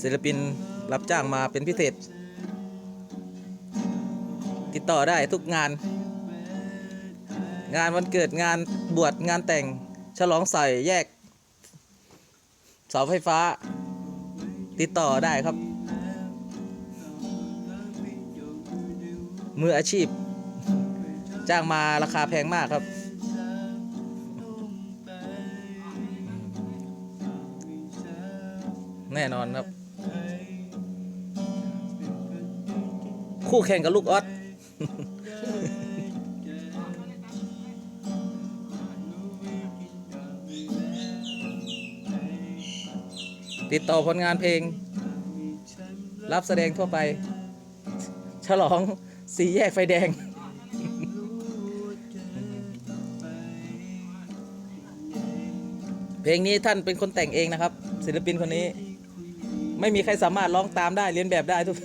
ศิลปินรับจ้างมาเป็นพิเศษ ติดต่อได้ทุกงาน งานวันเกิดงานบวชงานแต่งฉลองใส่แยกเสาไฟฟ้า ติดต่อได้ครับ มืออาชีพ จ้างมาราคาแพงมากครับแน่นอนครับ คู่แข่งกับลูกออสติดต่อผลงานเพลง รับแสดงทั่วไป ฉลองสี่แยกไฟแดง เพลงนี้ท่านเป็นคนแต่งเองนะครับ ศิลปินคนนี้ ไม่มีใครสามารถร้องตามได้เรียนแบบได้ทุก